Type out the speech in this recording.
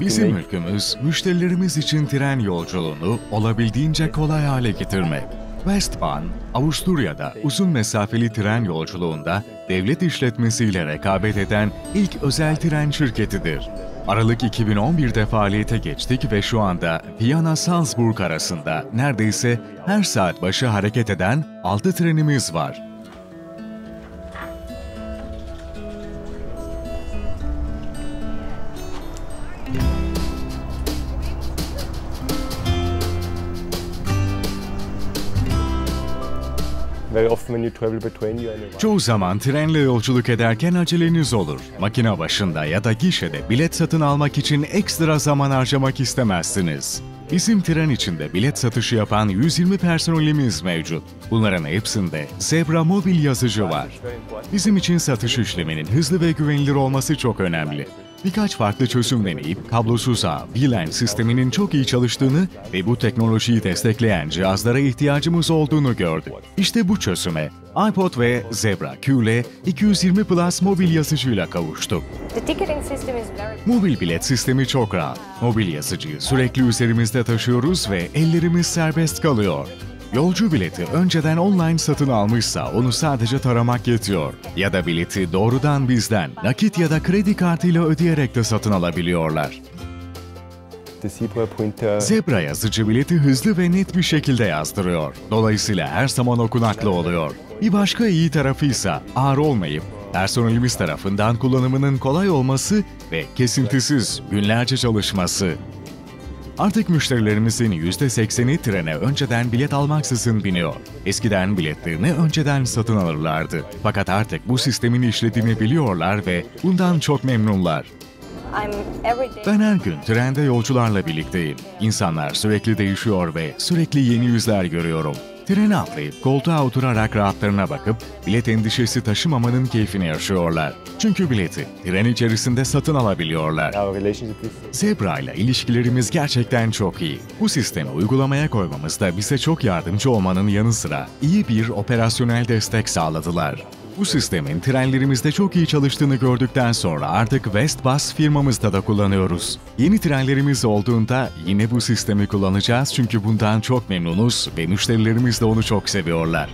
Bizim ülkümüz, müşterilerimiz için tren yolculuğunu olabildiğince kolay hale getirmek. Westbahn, Avusturya'da uzun mesafeli tren yolculuğunda devlet işletmesiyle rekabet eden ilk özel tren şirketidir. Aralık 2011'de faaliyete geçtik ve şu anda Viyana-Salzburg arasında neredeyse her saat başı hareket eden 6 trenimiz var. Çoğu zaman trenle yolculuk ederken aceleniz olur. Makine başında ya da gişede bilet satın almak için ekstra zaman harcamak istemezsiniz. Bizim tren içinde bilet satışı yapan 120 personelimiz mevcut. Bunların hepsinde Zebra mobil yazıcı var. Bizim için satış işleminin hızlı ve güvenilir olması çok önemli. Birkaç farklı çözüm deneyip kablosuz ağ, VLAN sisteminin çok iyi çalıştığını ve bu teknolojiyi destekleyen cihazlara ihtiyacımız olduğunu gördük. İşte bu çözüme iPod ve Zebra Q ile 220 Plus mobil yazıcıyla kavuştuk. Mobil bilet sistemi çok rahat. Mobil yazıcıyı sürekli üzerimizde taşıyoruz ve ellerimiz serbest kalıyor. Yolcu bileti önceden online satın almışsa onu sadece taramak yetiyor. Ya da bileti doğrudan bizden nakit ya da kredi kartıyla ödeyerek de satın alabiliyorlar. Zebra yazıcı bileti hızlı ve net bir şekilde yazdırıyor. Dolayısıyla her zaman okunaklı oluyor. Bir başka iyi tarafı ise ağır olmayıp personelimiz tarafından kullanımının kolay olması ve kesintisiz günlerce çalışması. Artık müşterilerimizin %80'i trene önceden bilet almaksızın biniyor. Eskiden biletlerini önceden satın alırlardı. Fakat artık bu sistemin işlediğini biliyorlar ve bundan çok memnunlar. Ben her gün trende yolcularla birlikteyim. İnsanlar sürekli değişiyor ve sürekli yeni yüzler görüyorum. Trene atlayıp koltuğa oturarak rahatlarına bakıp bilet endişesi taşımamanın keyfini yaşıyorlar. Çünkü bileti tren içerisinde satın alabiliyorlar. Zebra ile ilişkilerimiz gerçekten çok iyi. Bu sistemi uygulamaya koymamızda bize çok yardımcı olmanın yanı sıra iyi bir operasyonel destek sağladılar. Bu sistemin trenlerimizde çok iyi çalıştığını gördükten sonra artık Westbus firmamızda da kullanıyoruz. Yeni trenlerimiz olduğunda yine bu sistemi kullanacağız çünkü bundan çok memnunuz ve müşterilerimiz de onu çok seviyorlar.